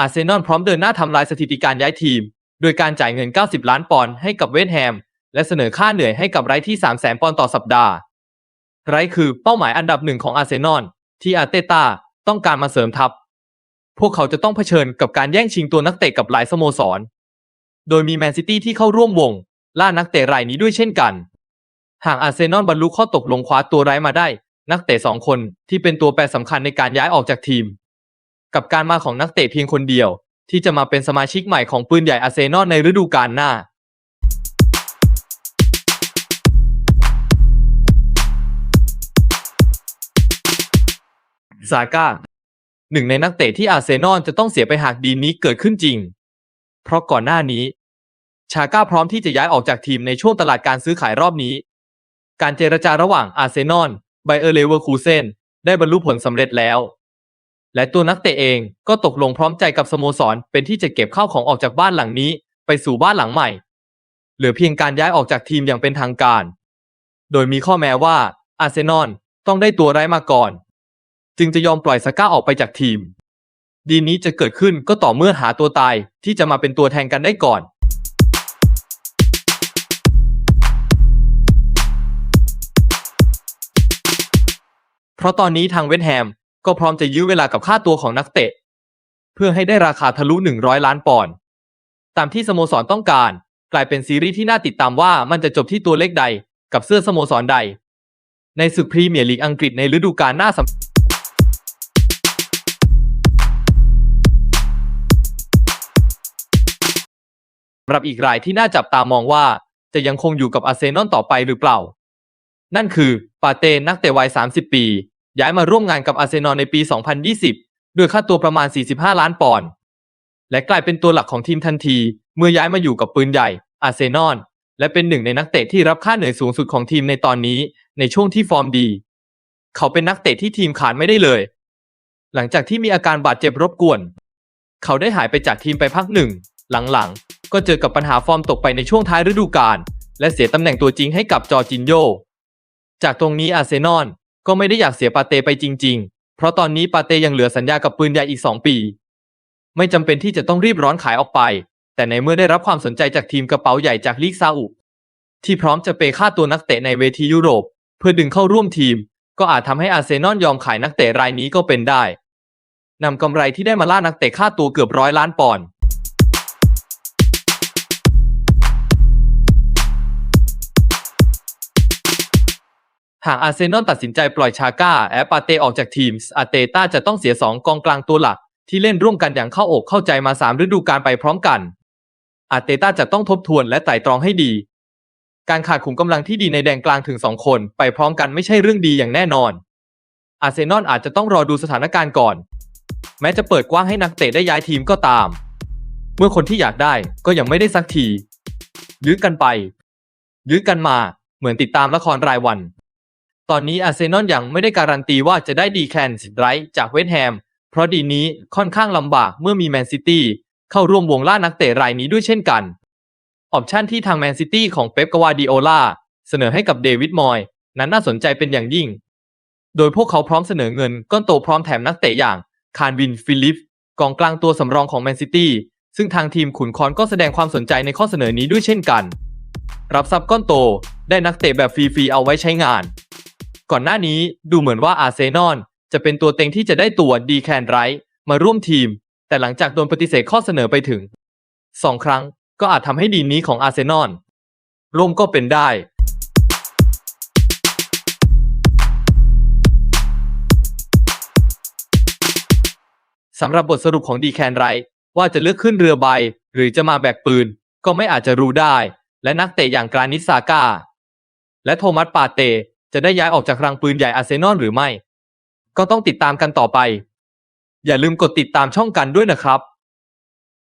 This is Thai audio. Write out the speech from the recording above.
อาร์เซนอลพร้อมเดินหน้าทำลายสถิติการย้ายทีม โดยการจ่ายเงิน 90 ล้านปอนด์ให้กับเวสต์แฮม และเสนอค่าเหนื่อยให้กับไรที่ 3 0 0 0 0ปอนด์ต่อสัปดาห์ ไรคือเป้าหมายอันดับหนึ่งของอาร์เซนอลที่อาร์เตตาต้องการมาเสริมทัพ พวกเขาจะต้องเผชิญกับการแย่งชิงตัวนักเตะกับหลายสโมสร โดยมีแมนซิตี้ที่เข้าร่วมวง ล่านักเตะรายนี้ด้วยเช่นกัน หากอาร์เซนอลบรรลุข้อตกลงคว้าตัวไร้มาได้ นักเตะสองคนที่เป็นตัวแปรสำคัญในการย้ายออกจากทีม กับการมาของนักเตะเพียงคนเดียว ที่จะมาเป็นสมาชิกใหม่ของปืนใหญ่อาร์เซนอลในฤดูกาลหน้าซาก้าหนึ่งในนักเตะที่อาร์เซนอลจะต้องเสียไปหากดีนี้เกิดขึ้นจริง เพราะก่อนหน้านี้ ชาก้าพร้อมที่จะย้ายออกจากทีมในช่วงตลาดการซื้อขายรอบนี้ การเจรจาระหว่างอาร์เซนอลไบเออร์เลเวอร์คูเซนได้บรรลุผลสำเร็จแล้ว และตัวนักเตะเองก็ตกลงพร้อมใจกับสโมสรเป็นที่จะเก็บข้าวของออกจากบ้านหลังนี้ ไปสู่บ้านหลังใหม่ เหลือเพียงการย้ายออกจากทีมอย่างเป็นทางการ โดยมีข้อแม้ว่าอาร์เซนอลต้องได้ตัวไร้ายมาก่อน จึงจะยอมปล่อยซาก้าออกไปจากทีม ดีนี้จะเกิดขึ้นก็ต่อเมื่อหาตัวตายที่จะมาเป็นตัวแทนกันได้ก่อนเพราะตอนนี้ทางเวสต์แฮม ก็พร้อมจะยื้อเวลากับค่าตัวของนักเตะ เพื่อให้ได้ราคาทะลุ 100 ล้านปอนด์ตามที่สโมสรต้องการ กลายเป็นซีรีส์ที่น่าติดตามว่ามันจะจบที่ตัวเลขใดกับเสื้อสโมสรใด ในศึกพรีเมียร์ลีกอังกฤษในฤดูกาลหน้าสำหรับอีกรายที่น่าจับตามองว่าจะยังคงอยู่กับอาร์เซนอลต่อไปหรือเปล่า นั่นคือปาเต้นักเตะวัย 30 ปี ย้ายมาร่วมงานกับอาร์เซนอลในปี 2020 ด้วยค่าตัวประมาณ 45 ล้านปอนด์ และกลายเป็นตัวหลักของทีมทันที เมื่อย้ายมาอยู่กับปืนใหญ่ อาร์เซนอล และเป็นหนึ่งในนักเตะที่รับค่าเหนื่อยสูงสุดของทีมในตอนนี้ ในช่วงที่ฟอร์มดี เขาเป็นนักเตะที่ทีมขาดไม่ได้เลย หลังจากที่มีอาการบาดเจ็บรบกวน เขาได้หายไปจากทีมไปพักหนึ่ง หลังๆ ก็เจอกับปัญหาฟอร์มตกไปในช่วงท้ายฤดูกาล และเสียตำแหน่งตัวจริงให้กับจอจินโย จากตรงนี้อาร์เซนอล ก็ไม่ได้อยากเสียปาเตไปจริง ๆ เพราะตอนนี้ปาเตยังเหลือสัญญากับปืนใหญ่อีก 2 ปี ไม่จำเป็นที่จะต้องรีบร้อนขายออกไป แต่ในเมื่อได้รับความสนใจจากทีมกระเป๋าใหญ่จากลีกซาอุที่พร้อมจะเปย์ค่าตัวนักเตะในเวทียุโรป เพื่อดึงเข้าร่วมทีม ก็อาจทำให้อาร์เซนอลยอมขายนักเตะรายนี้ก็เป็นได้นำกำไรที่ได้มาล่านักเตะค่าตัวเกือบร้อยล้านปอนด์ หากอาร์เซนอลตัดสินใจปล่อยชาก้าแอปาเตออกจากทีมอาเตต้าจะต้องเสีย 2 กองกลางตัวหลัก ที่เล่นร่วมกันอย่างเข้าอกเข้าใจมา 3 ฤดูกาลไปพร้อมกัน อาเตต้าจะต้องทบทวนและไตร่ตรองให้ดี การขาดขุมกำลังที่ดีในแดนกลางถึง 2 คนไปพร้อมกันไม่ใช่เรื่องดีอย่างแน่นอน อาร์เซนอลอาจจะต้องรอดูสถานการณ์ก่อน แม้จะเปิดกว้างให้นักเตะได้ย้ายทีมก็ตาม เมื่อคนที่อยากได้ก็ยังไม่ได้สักทียื้อกันไปยื้อกันมาเหมือนติดตามละครรายวัน ตอนนี้อาร์เซนอลยังไม่ได้การันตีว่าจะได้ดีแคนสิไรท์จากเวสต์แฮม เพราะดีนี้ค่อนข้างลำบากเมื่อมีแมนซิตี้เข้าร่วมวงล่านักเตะรายนี้ด้วยเช่นกัน ออปชั่นที่ทางแมนซิตี้ของเป๊ปกวาร์ดิโอลาเสนอให้กับเดวิดมอยนั้นน่าสนใจเป็นอย่างยิ่ง โดยพวกเขาพร้อมเสนอเงินก้อนโตพร้อมแถมนักเตะอย่างคารวินฟิลิปกองกลางตัวสำรองของแมนซิตี้ซึ่งทางทีมขุนคอนก็แสดงความสนใจในข้อเสนอนี้ด้วยเช่นกัน รับทรัพย์ก้อนโตได้นักเตะแบบฟรีๆเอาไว้ใช้งาน ก่อนหน้านี้ดูเหมือนว่าอาร์เซนอลจะเป็นตัวเต็งที่จะได้ตัวดีแคนไรท์มาร่วมทีม แต่หลังจากโดนปฏิเสธข้อเสนอไปถึง 2 ครั้งก็อาจทำให้ดีนี้ของอาร์เซนอลล่มก็เป็นได้ สำหรับบทสรุปของดีแคนไรท์ว่าจะเลือกขึ้นเรือใบ หรือจะมาแบกปืน ก็ไม่อาจจะรู้ได้ และนักเตะอย่างกรานิตซาก้าและโทมัสปาเต จะได้ย้ายออกจากรังปืนใหญ่อาร์เซนอลหรือไม่ ก็ต้องติดตามกันต่อไป อย่าลืมกดติดตามช่องกันด้วยนะครับ